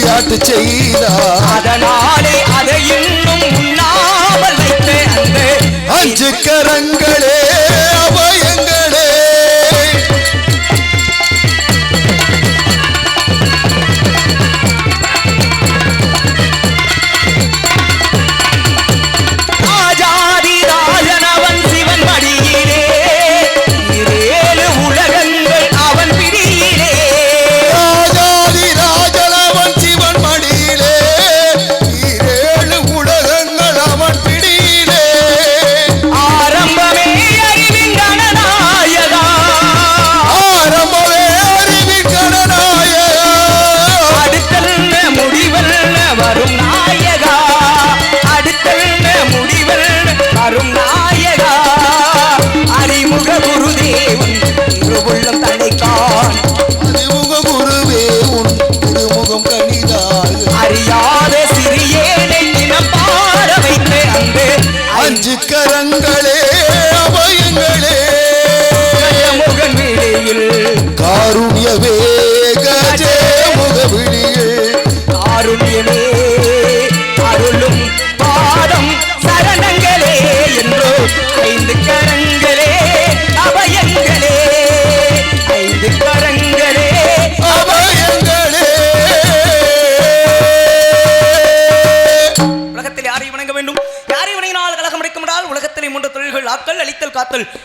விளையாட்டு செய்தார் அதனாலே அதை இன்னும் உண்ணாமல் வைத்த அந்த அஞ்சு கரங்களே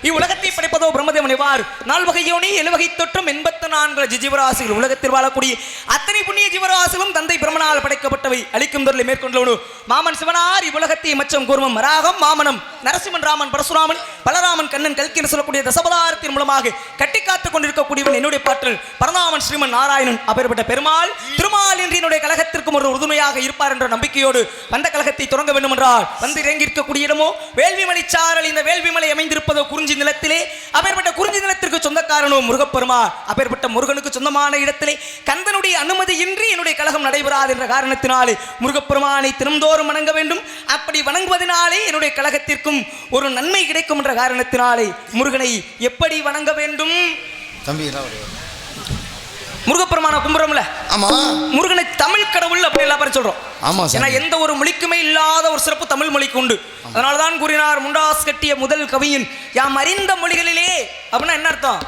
இவ்வுலகத்தை படைப்பதோ பிரம்மதேவன் எவ்வாறு நால் வகை யோனி எழுவகை தொற்றும் எண்பத்து நான்கு ஜீவராசிகள் உலகத்தில் வாழக்கூடிய அத்தனை புண்ணிய ஜீவராசிகளும் தந்தை பிரம்மனால் படைக்கப்பட்டவை. அளிக்கும் தொழிலை மேற்கொண்டவனு மாமன் சிவனார் இவ்வுலகத்தை மச்சம் கூர்மம் ராகம் மாமனம் நரசிம்மன் ராமன் பரசுராமன் பலராமன் கண்ணன் கல்கி என்று சொல்லக்கூடிய தசபதாரத்தின் மூலமாக கட்டி காத்துக் கொண்டிருக்கக்கூடியவன் என்னுடைய பாற்றல் பரந்தாமன் ஸ்ரீமன் நாராயணன் அப்பேற்பட்ட பெருமாள். திருமால் என்று என்னுடைய கழகத்திற்கும் ஒரு உறுதுணையாக இருப்பார் என்ற நம்பிக்கையோடு வந்த கழகத்தை தொடங்க வேண்டும் என்றால் வந்து இறங்கி இருக்கக்கூடிய இடமோ வேள்விமலை சாரல் இந்த வேள்விமலை அமைந்திருப்பதோ குறிஞ்சி நிலத்திலே. அப்பேற்பட்ட குறிஞ்சி நிலத்திற்கு சொந்தக்காரனோ முருகப்பெருமா அப்பேற்பட்ட முருகனுக்கு சொந்தமான இடத்திலே கந்தனுடைய அனுமதி இன்றி என்னுடைய கழகம் நடைபெறாது என்ற காரணத்தினாலே முருகப்பெருமானை தினந்தோறும் வணங்க வேண்டும். அப்படி வணங்குவதனாலே என்னுடைய கழகத்திற்கும் ஒரு நன்மை கிடைக்கும் என்ற காரணத்தினாலே முருகனை எப்படி வணங்க வேண்டும்? தம்பி முருகப்பெருமான கும்புறோம்ல? ஆமா. முருகனை தமிழ் கடவுள் அப்படி எல்லா பேரும் சொல்றோம். ஆமா ஏன்னா எந்த ஒரு மொழிக்குமே இல்லாத ஒரு சிறப்பு தமிழ் மொழிக்கு உண்டு. அதனால தான் கூறினார் முண்டாஸ் கட்டிய முதல் கவியின் யாம் அறிந்த மொழிகளிலே அப்படின்னா என்ன அர்த்தம்?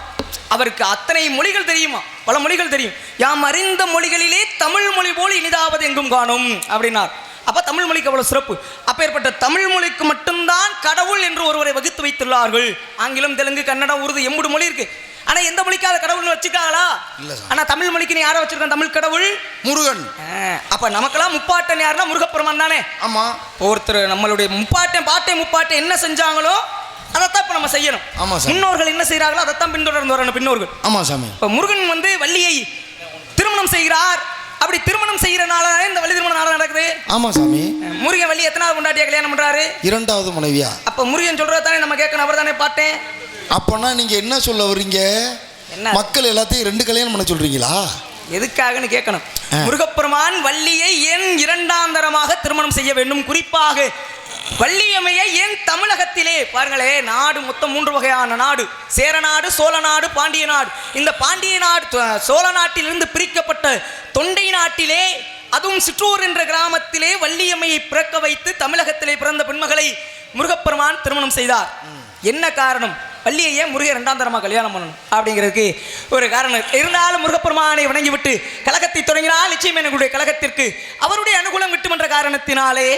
அவருக்கு அத்தனை மொழிகள் தெரியுமா? பல மொழிகள் தெரியும். யாம் அறிந்த மொழிகளிலே தமிழ் மொழி போல் இனிதாவது எங்கும் காணும்? அப்படின்னார். அப்ப தமிழ் மொழிக்கு அவ்வளவு சிறப்பு. அப்பேற்பட்ட தமிழ் மொழிக்கு மட்டும்தான் கடவுள் என்று ஒருவரை வகுத்து வைத்துள்ளார்கள். ஆங்கிலம் தெலுங்கு கன்னடம் உருது எம்புடு மொழி இருக்கு. ஆனா எந்த மொழிக்காத கடவுள் வச்சுக்காங்களா. ஆனா தமிழ் மொழிக்கு நீ யாரை வச்சிருக்கான் தமிழ் கடவுள்? முருகன். அப்ப நமக்கெல்லாம் முப்பாட்டன் யாருன்னா முருகப்பெருமான் தானே? ஆமா. ஒருத்தர் நம்மளுடைய முப்பாட்டன் பாட்டை முப்பாட்டை என்ன செஞ்சாங்களோ அதைத்தான் இப்ப நம்ம செய்யணும். ஆமா சார். முன்னோர்கள் என்ன செய்றாங்களோ அதைத்தான் பின்தொடர்ந்து வரணும் பின்னோர்கள். ஆமா சாமி. இப்ப முருகன் வந்து வள்ளியை திருமணம் செய்கிறார். அப்படி திருமணம் செய்யறனால இந்த வள்ளி திருமணம் நாளா நடக்குது. ஆமா சாமி. முருகன் வள்ளி எத்தனாவது கொண்டாட்டியா கல்யாணம் பண்றாரு? இரண்டாவது மனைவியா? அப்ப முருகன் சொல்றது தானே நம்ம கேட்கணும் அவர் தானே பாட்டேன். அப்பனா நீங்க என்ன சொல்ல வர்றீங்க? என்ன? மக்கள் எல்லாத்தையும் ரெண்டு கல்யாணம் பண்ண சொல்றீங்களா? எதுக்காகன்னு கேட்கணும். ஆ. முருகப்பெருமான் வள்ளியை ஏன் இரண்டாம் தரமாக திருமணம் செய்ய வேண்டும். குறிப்பாக வள்ளியம்மையை ஏன் தமிழகத்திலே? பாருங்களே நாடு மொத்தம் மூன்று வகையான நாடு. சேர நாடு சோழ நாடு பாண்டிய நாடு. இந்த பாண்டிய நாடு சோழ நாட்டிலிருந்து பிரிக்கப்பட்ட தொண்டை நாட்டிலே அதுவும் சிற்றூர் என்ற கிராமத்திலே வள்ளியம்மையை பிறக்க வைத்து தமிழகத்திலே பிறந்த பெண்மகளை முருகப்பெருமான் திருமணம் செய்தார். என்ன காரணம்? வள்ளியை ஏன் முருகன் இரண்டாம் கல்யாணம் பண்ணணும் அப்படிங்கிறதுக்கு ஒரு காரணம். இருந்தாலும் முருகப்பெருமானை வணங்கிவிட்டு கழகத்தை தொடங்கினால் நிச்சயம் எங்களுடைய கழகத்திற்கு அவருடைய அனுகூலம் கிட்டும் என்ற காரணத்தினாலே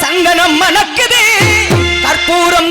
சங்கனம் மணக்குது கற்பூரம்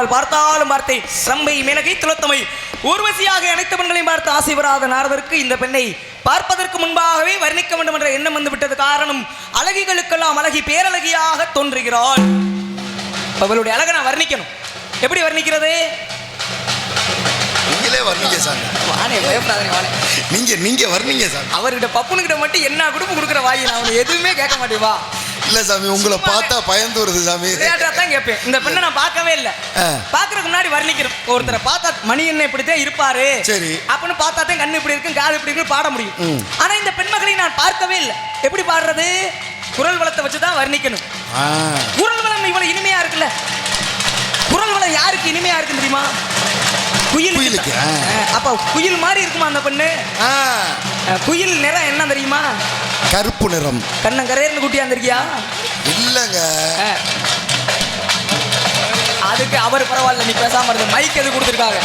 இருப்பாள் பார்த்தாலும் வார்த்தை ரம்பை மேனகை துளத்தமை. ஊர்வசியாக அனைத்து பெண்களையும் பார்த்து ஆசை வராத நாரதற்கு இந்த பெண்ணை பார்ப்பதற்கு முன்பாகவே வர்ணிக்க வேண்டும் என்ற எண்ணம் வந்து விட்டது. காரணம் அழகிகளுக்கெல்லாம் அழகி பேரழகியாக தோன்றுகிறாள். அவளுடைய அழகை நான் வர்ணிக்கணும். எப்படி வர்ணிக்கிறது? நீங்களே வர்ணீங்க சாமி வானே பயப்படாதே வானே. நீங்க நீங்க வர்ணீங்க சாமி அவர்கிட்ட பப்புனுக்கிட்ட மட்டும் என்ன குடும்பம் கொடுக்குற வாய் நான் அவனை எதுவுமே கேட்க மாட்டேன் வா. இல்ல சாமி உங்களை பார்த்தா பயந்து வருது சாமி. விளையாட்டா தான் கேட்பேன். இந்த பெண்ணை நான் பார்க்கவே இல்லை. ஆ. பார்க்கறதுக்கு முன்னாடி வர்ணிக்கணும் ஒருத்தரை பார்த்தா மணி என்ன இப்படித்தான் இருப்பாரு. சரி. அப்படின்னு பார்த்தா தான் கண்ணு இப்படி இருக்கும் காது இப்படி இருக்கு பாட முடியும். ஆனா இந்த பெண்மகளை நான் பார்க்கவே இல்லை. எப்படி பாடுறது? குரல் வளத்தை வச்சு தான் வர்ணிக்கணும் குரல் வளம் இவ்வளவு இனிமையா இருக்குல்ல? குரல் வளம் யாருக்கு இனிமையா இருக்கு தெரியுமா. ஆ, அப்ப குயில் மாதிரி இருக்குமா அந்த பெண்ணு? குயில் நிறம் என்ன தெரியுமா? கருப்பு நிறம். கண்ணங்கரேர்னு குட்டியா இருந்திருக்கியா இல்லங்க. அதுக்கு அவர் பரவாயில்ல நீ பேசாம இருந்த மைக் எது கொடுத்துருக்காங்க?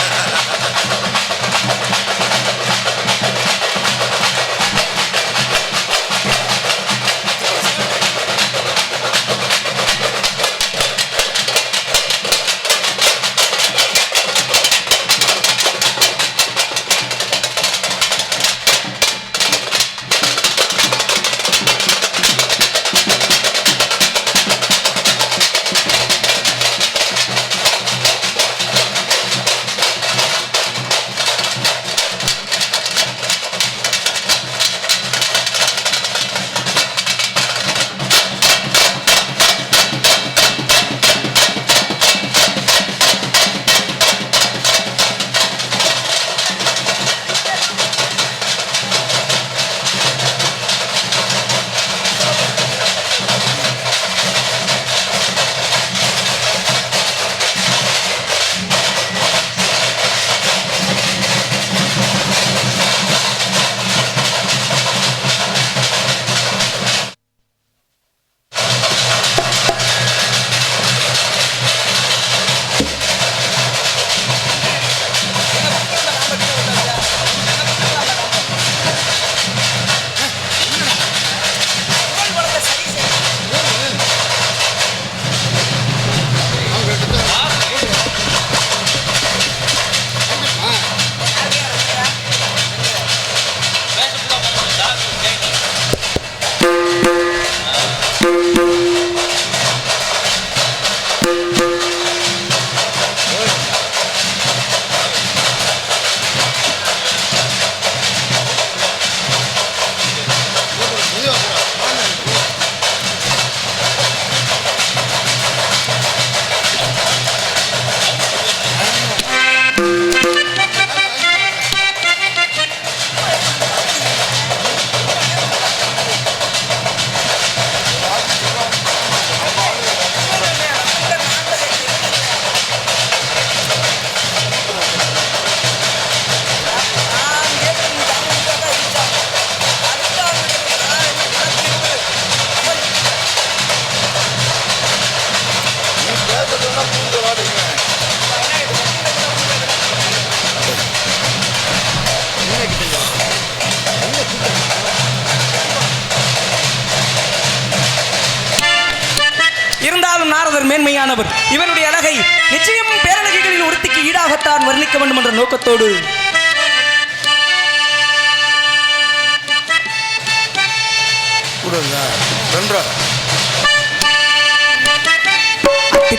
மேன்மையானவர். இவனுடைய அழகை நிச்சயம் பேரழகிகளில் ஒருத்திக்கு ஈடாகத்தான் வர்ணிக்க வேண்டும் என்ற நோக்கத்தோடு.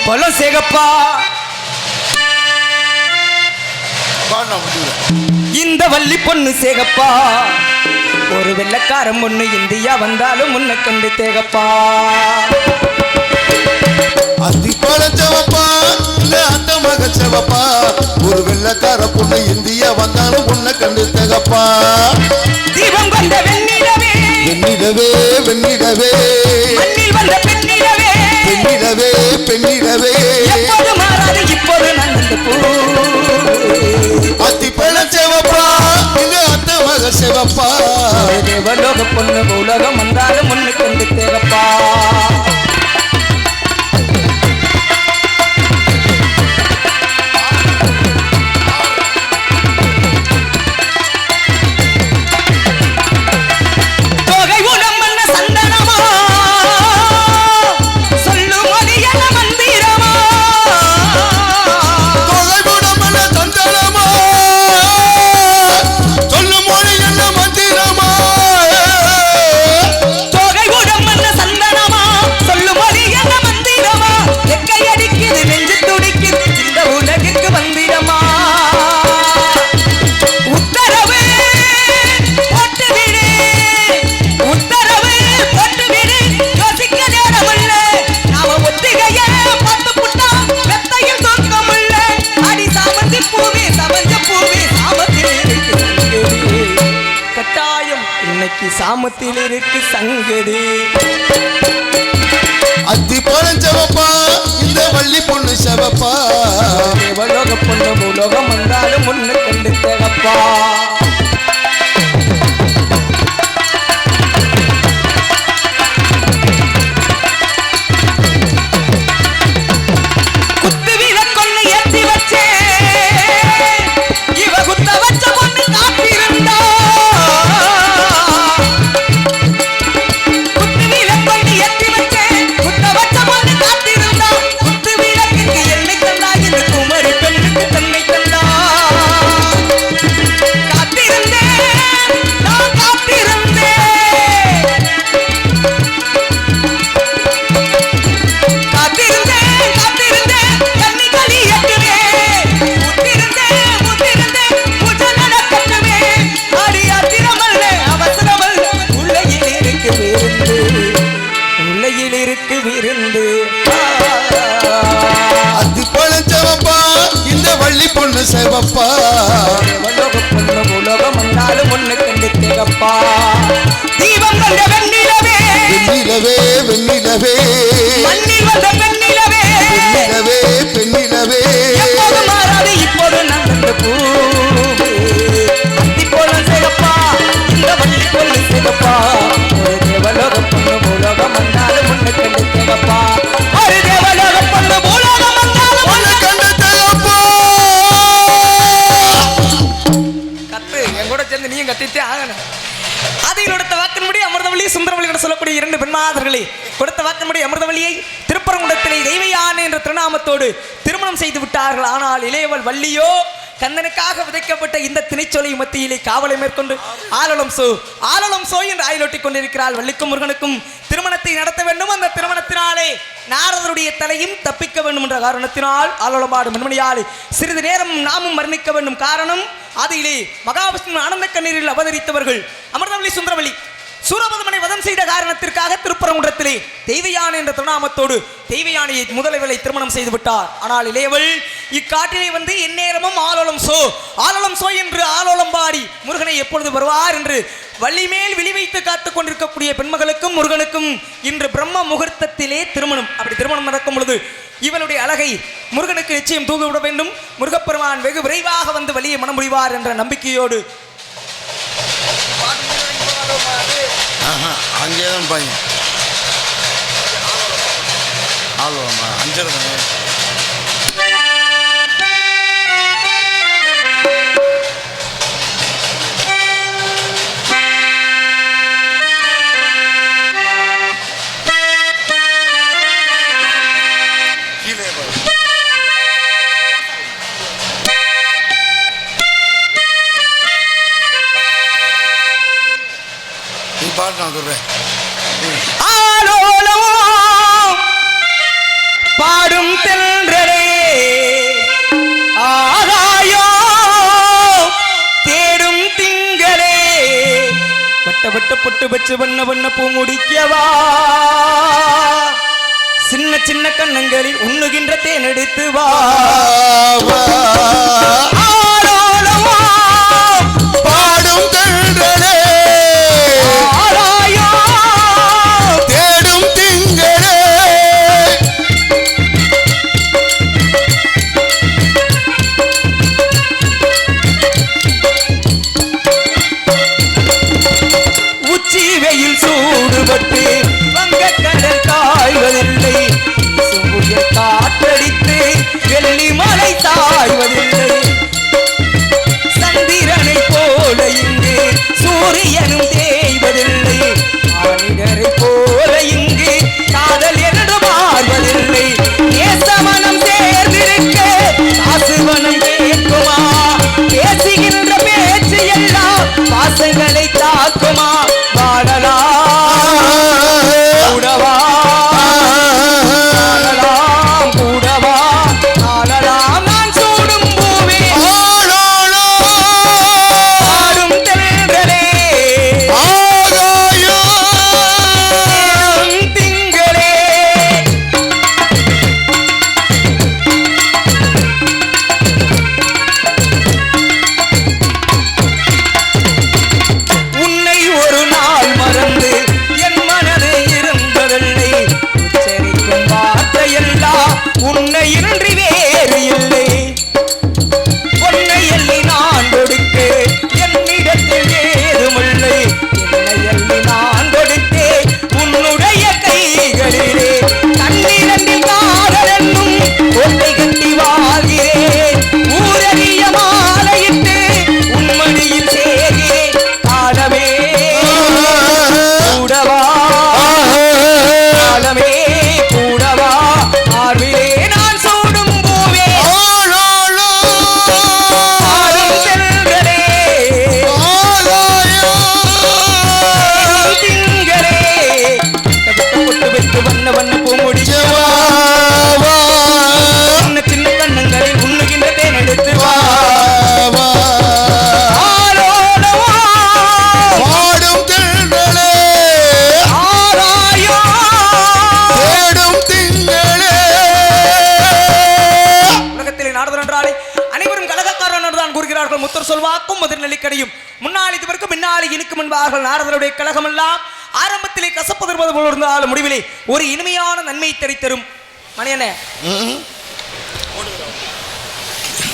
பழம் சேகப்பா. இந்த வள்ளி பொண்ணு சேகப்பா. ஒரு வெள்ளக்காரன் பொண்ணு இந்தியா வந்தாலும் முன்ன கண்டு தேகப்பா. அத்தி பழச்சவப்பா இல்ல அந்த மக செவப்பா ஒரு வெள்ளக்கார பொண்ணு இந்தியா வந்தாலும் உன்னை கண்டு தகப்பா. தீபம் கொண்ட வெண்ணிடவே வெண்ணிடவே பெண்ணிலவே. பெண்ணிடவே பெண்ணிடவே அத்தி பழச்சவப்பா இல்ல அந்த மக செவப்பா தேவலோக பொண்ணு உலகம் வந்தாலும் முன்னு கண்டு தேகப்பா. சங்கடி அத்தி பழஞ்சவப்பா இந்த வள்ளி பொண்ணு செவப்பா. தேவலோக பொண்ணு பூலோகம் வந்தாலும் முன்னு கண்டு தேகப்பா. வெண்ணிலவே வெண்ணிலவே. காவல் வள்ளியோ கந்தனுக்காக விதைக்கப்பட்ட இந்த திணைச்சொலை மத்தியிலே காவலை மேற்கொண்டு ஆலலம் சோ ஆலலம் சோ என்று ஆயிலொட்டி கொண்டிருக்கிறாள் வள்ளிக்கும் முருகனுக்கும் திருமணத்தை நடத்த வேண்டும் அந்த திருமணத்தினாலே நாரதருடைய தலையும் தப்பிக்க வேண்டும் என்ற காரணத்தினால் ஆலோலமாடு மண்மணியாலே சிறிது நேரம் நாமும் மரணிக்க வேண்டும். காரணம் அதிலே மகாவிஷ்ணு ஆனந்த கண்ணீரில் அவதரித்தவர்கள் அமிர்தவள்ளி சுந்தரவள்ளி. சூரபதமனை வதம் செய்த காரணத்திற்காக திருப்பரங்குன்றத்திலே தெய்வயானை என்ற திருநாமத்தோடு தெய்வயானையை முதலவளை திருமணம் செய்து விட்டார். ஆனால் இளையவள் இக்காட்டிலே வந்து எந்நேரமும் ஆலோலம் சோ ஆலோலம் சோ என்று ஆலோலம் பாடி முருகனை எப்பொழுது வருவார் என்று வள்ளிமேல் விழி வைத்து காத்துக் கொண்டிருக்கக்கூடிய பெண்மகளுக்கும் முருகனுக்கும் இன்று பிரம்ம முகூர்த்தத்திலே திருமணம். அப்படி திருமணம் நடக்கும் பொழுது இவனுடைய அழகை முருகனுக்கு நிச்சயம் தூக்கிவிட வேண்டும். முருகப்பெருமான் வெகு விரைவாக வந்து வழியை மனம் முடிவார் என்ற நம்பிக்கையோடு. ஆஹா அங்கே தான் பையன் ஆல்வாமா அஞ்சரை தானே எடுத்து வா வா, ஒரு இனிமையான நன்மை தரும். மணியனே. ம்.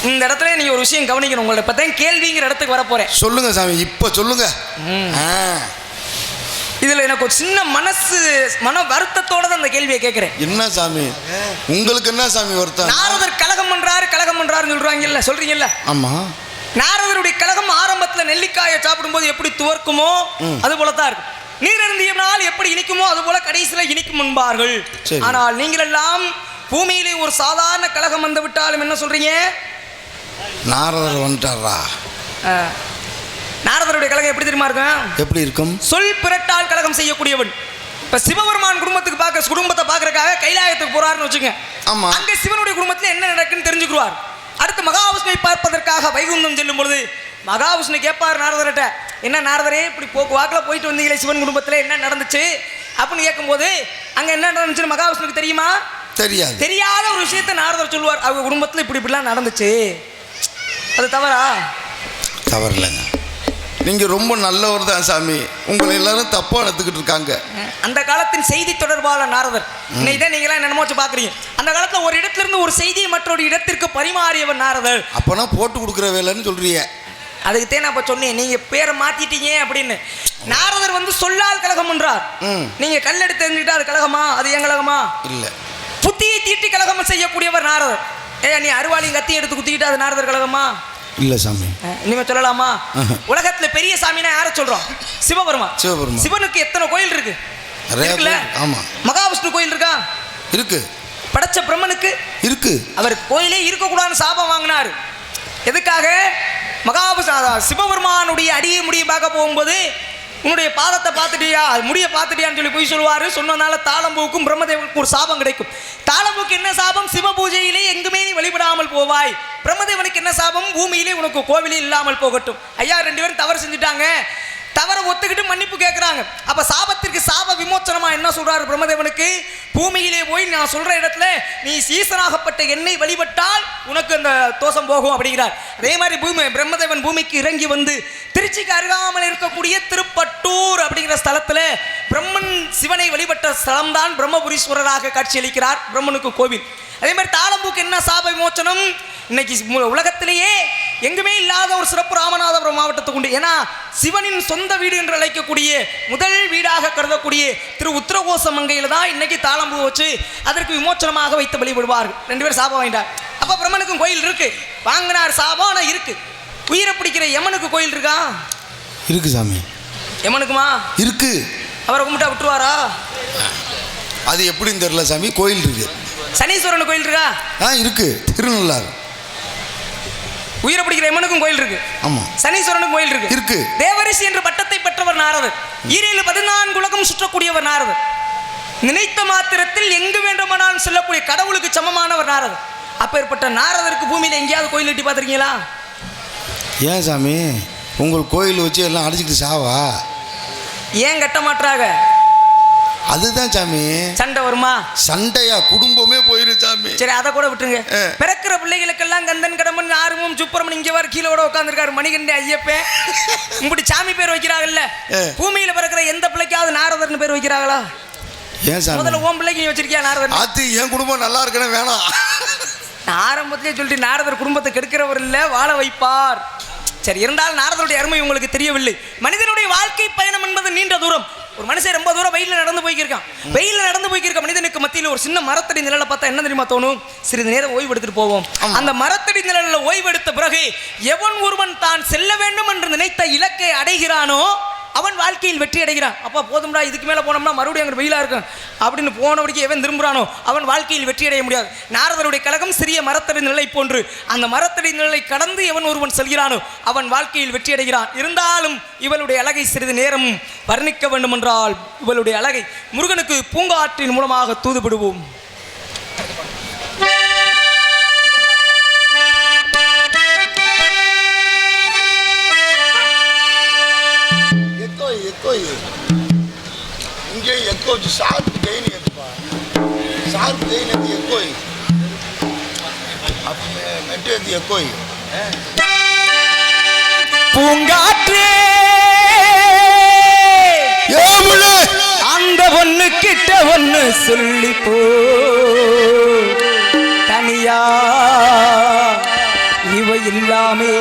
இந்த இடத்துல நீங்க ஒரு விஷயம் கவனிக்கணும் உங்கள்ட்ட. பார்த்தேன் கேள்விங்கிற இடத்துக்கு வர போறேன் சொல்லுங்க சாமி இப்ப சொல்லுங்க. இதுல எனக்கு ஒரு சின்ன மனசு மன வருத்தத்தோட தான் அந்த கேள்வியை கேட்கிறேன். என்ன சாமி? உங்களுக்கு என்ன சாமி வருத்தம்? நாரதர் கழகம் பண்றாரு கழகம் பண்றாருன்னு சொல்றாங்கல்ல சொல்றீங்கல்ல? ஆமா. நாரதருடைய கழகம் ஆரம்பத்துல நெல்லிக்காயை சாப்பிடும்போது எப்படி துவர்க்குமோ அது போல தான் இருக்கும். நீர் அருந்தியனால் எப்படி இனிக்குமோ அது போல கடைசியில இனிக்கும் என்பார்கள். ஆனால் நீங்கள் எல்லாம் பூமியிலே ஒரு சாதாரண கழகம் வந்து விட்டாலும் என்ன சொல்றீங்க? நாரதர் வந்துட்டாரா. நாரதருடைய கழகம் எப்படி தெரியுமா இருக்கும்? எப்படி இருக்கும்? சொல் பிறட்டால் கழகம் செய்யக்கூடியவன். இப்ப சிவபெருமான் குடும்பத்துக்கு பார்க்க குடும்பத்தை பார்க்கறதுக்காக கைலாயத்துக்கு போறாருன்னு வச்சுங்க. ஆமா. அங்க சிவனுடைய குடும்பத்துல என்ன நடக்குன்னு தெரிஞ்சுக்குவார் அடுத்து மகாவிஷ்ணுவை பார்ப்பதற்காக வைகுந்தம் செல்லும் பொழுது மகாவிஷ்ணு கேட்பார் நாரதர்கிட்ட என்ன நாரதரே இப்படி போக்கு வாக்கில் போயிட்டு வந்தீங்களே சிவன் குடும்பத்துல என்ன நடந்துச்சு? அப்படின்னு கேட்கும்போது அங்க என்ன நடந்துச்சுன்னு மகாவிஷ்ணுக்கு தெரியுமா? தெரியாது. தெரியாத ஒரு விஷயத்தை நாரதர் சொல்லுவார். அவங்க குடும்பத்துல இப்படி இப்படிலாம் நடந்துச்சு. அது தவறா? தவறு இல்லைங்க நீங்க ரொம்ப நல்லவர் தான் சாமி. உங்களை எல்லாரும் தப்பா எடுத்துக்கிட்டு இருக்காங்க. அந்த காலத்தின் செய்தி தொடர்பாளர் நாரதர். இன்னைக்கு தான் நீங்களாம் என்னமோ வச்சு பார்க்குறீங்க. அந்த காலத்தில் ஒரு இடத்துல இருந்து ஒரு செய்தியை மற்றொரு இடத்திற்கு பரிமாறியவர் நாரதர். அப்பனா போட்டு கொடுக்குற வேலைன்னு சொல்றீங்க. அதுக்கு தான் நான் இப்போ சொன்னேன் நீங்க பேரை மாத்திட்டீங்க அப்படின்னு. நாரதர் வந்து சொல்லால் கழகம் என்றார். ம். நீங்க கல் எடுத்து எறிஞ்சிட்டா அது கழகமா? அது என் கழகமா? இல்ல. புத்தியை தீட்டி கழகம் செய்யக்கூடியவர் நாரதர். ஏ நீ அருவாளையும் கத்தி எடுத்து குத்திக்கிட்டு அது நாரதர் கழகமா? இல்ல சாமி. இனிமே சொல்லலாமா. உலகத்துல பெரிய சாமினா யாரை சொல்றோம்? சிவபெருமான் சிவபெருமான். சிவனுக்கு எத்தனை கோயில் இருக்கு? இருக்குல்ல? ஆமா. மகாவிஷ்ணு கோயில் இருக்கா? இருக்கு. படைச்ச பிரம்மனுக்கு? இருக்கு. அவர் கோயிலே இருக்கக்கூடாதுன்னு சாபம் வாங்கினார். எதுக்காக? மகாபுஷ சிவபெருமானுடைய அடியை முடிய பார்க்க போகும்போது உன்னுடைய பாதத்தை பார்த்துட்டியா? முடிய பார்த்துட்டியான்னு சொல்லி போய் சொல்லுவார். சொன்னனால தாளம்பூக்கும் பிரம்மதேவனுக்கு ஒரு சாபம் கிடைக்கும். தாளம்பூக்கு என்ன சாபம்? சிவ பூஜையிலே எங்குமே நீ வழிபடாமல் போவாய். பிரம்மதேவனுக்கு என்ன சாபம்? பூமியிலே உனக்கு கோவிலே இல்லாமல் போகட்டும். ஐயா ரெண்டு பேரும் தவறு செஞ்சுட்டாங்க. தவற ஒத்துக்கிட்டு மன்னிப்பு கேட்குறாங்க அப்ப சாபத்திற்கு சாப விமோச்சனமா என்ன சொல்றாரு பிரம்மதேவனுக்கு? பூமியிலே போய் நான் சொல்ற இடத்துல நீ சீசனாகப்பட்ட எண்ணெய் வழிபட்டால் உனக்கு அந்த தோஷம் போகும் அப்படிங்கிறார். அதே மாதிரி பூமி பிரம்மதேவன் பூமிக்கு இறங்கி வந்து திருச்சிக்கு அருகாமல் இருக்கக்கூடிய திருப்பட்டூர் அப்படிங்கிற ஸ்தலத்தில் பிரம்மன் சிவனை வழிபட்ட ஸ்தலம் தான் பிரம்மபுரீஸ்வரராக காட்சியளிக்கிறார் பிரம்மனுக்கு கோவில். அதே மாதிரி தாளம்பூக்கு என்ன சாப விமோச்சனம்? இன்னைக்கு உலகத்திலேயே எங்குமே இல்லாத ஒரு சிறப்பு ராமநாதபுரம் மாவட்டத்துக்கு உண்டு. ஏன்னா சிவனின் சொந்த வீடு என்று அழைக்கக்கூடிய முதல் வீடாக கருதக்கூடிய திரு உத்தரகோச மங்கையில் தான் இன்னைக்கு தாளம்பூ வச்சு அதற்கு விமோச்சனமாக வைத்து வழிபடுவார்கள் ரெண்டு பேரும் சாபம் வாங்கிட்டார் அப்போ பிரம்மனுக்கும் கோயில் இருக்கு. வாங்கினார் சாபம் ஆனால் இருக்கு. உயிரை பிடிக்கிற யமனுக்கு கோயில் இருக்கா? இருக்கு சாமி. யமனுக்குமா? இருக்கு. அவரை கும்பிட்டா விட்டுருவாரா? அது எப்படின்னு தெரியல சாமி கோயில் இருக்கு. சனீஸ்வரன் கோயில் இருக்கா? ஆ இருக்கு. திருநள்ளாறு. உயிரை பிடிக்கிற யமனுக்கும் கோயில் இருக்கு. ஆமா. சனீஸ்வரனுக்கும் கோயில் இருக்கு. இருக்கு. தேவரிஷி என்ற பட்டத்தை பெற்றவர் நாரதர். ஈரேழு பதினான்கு உலகம் சுற்றக்கூடியவர் நாரதர். நினைத்த மாத்திரத்தில் எங்கு வேண்டுமானாலும் செல்லக்கூடிய கடவுளுக்கு சமமானவர் நாரதர். அப்பேற்பட்ட நாரதருக்கு பூமியில எங்கேயாவது கோயில் கட்டி பார்த்துருக்கீங்களா? ஏன் சாமி? உங்கள் கோயில் வச்சு எல்லாம் அடிச்சுக்கிட்டு சாவா? ஏன் கட்ட மாட்டாங்க அதுதான் சாமி. சண்டை வருமா? சண்டையா குடும்பமே போயிரு சாமி. சரி அதை கூட விட்டுருங்க. பிறக்கிற பிள்ளைகளுக்கெல்லாம் கந்தன் கடம்பன் ஆர்வம் சுப்பிரமணி இங்க வர கீழே கூட உட்காந்துருக்காரு மணிகண்ட ஐயப்பன் இப்படி சாமி பேர் வைக்கிறாங்கல்ல. பூமியில பிறக்கிற எந்த பிள்ளைக்காவது நாரதர்னு பேர் வைக்கிறாங்களா? ஏன் சாமி? முதல்ல ஓம் பிள்ளைக்கு நீ வச்சிருக்கியா நாரதர் ஆத்து என் குடும்பம் நல்லா இருக்கணும் வேணாம். நான் ஆரம்பத்திலே சொல்லிட்டு நாரதர் குடும்பத்தை கெடுக்கிறவர் இல்ல வாழ வைப்பார். சரி இருந்தாலும் நாரதருடைய அருமை உங்களுக்கு தெரியவில்லை. மனிதனுடைய வாழ்க்கை பயணம் என்பது நீண்ட தூரம். ஒரு மனுஷன் ரொம்ப தூரம் வெயில்ல நடந்து போய்க்கிருக்கான். வெயில்ல நடந்து போய்க்கிருக்க மனிதனுக்கு மத்தியில் ஒரு சின்ன மரத்தடி நிழலை பார்த்தா என்ன தெரியுமா தோணும்? சிறிது நேரம் ஓய்வு எடுத்துட்டு போவோம் அந்த மரத்தடி நிழலில் ஓய்வு எடுத்த பிறகு எவன் ஒருவன் தான் செல்ல வேண்டும் என்று நினைத்த இலக்கை அடைகிறானோ அவன் வாழ்க்கையில் வெற்றி அடைகிறான். அப்பா போதும்டா இதுக்கு மேலே போனோம்னா மறுபடியும் அங்கே வெயிலாக இருக்கும். அப்படின்னு போனபடிக்கு எவன் திரும்புகிறானோ அவன் வாழ்க்கையில் வெற்றி அடைய முடியாது. நாரதருடைய கழகம் சிறிய மரத்தடி நிலை போன்று அந்த மரத்தடி நிலை கடந்து எவன் ஒருவன் செல்கிறானோ அவன் வாழ்க்கையில் வெற்றி அடைகிறான். இருந்தாலும் இவளுடைய அழகை சிறிது நேரம் வர்ணிக்க வேண்டுமென்றால் இவளுடைய அழகை முருகனுக்கு பூங்காற்றின் மூலமாக தூதுபிடுவோம் ಹಿಂಗೆ ಎಕ್ಕೋಚು ಸಾತ್ ಗೈನ್ ಎತ್ತಪ್ಪ ಸಾತ್ ಗೈನ್ ಎತ್ತಿ ಎಕ್ಕೋಯ್ ಮೆಟ್ಟು ಎತ್ತಿ ಎಕ್ಕೋಯ್ பூங்காற்றே அந்த ஒண்ணு கிட்ட ஒண்ணு சொல்லி போ தனியா இவ இல்லாமே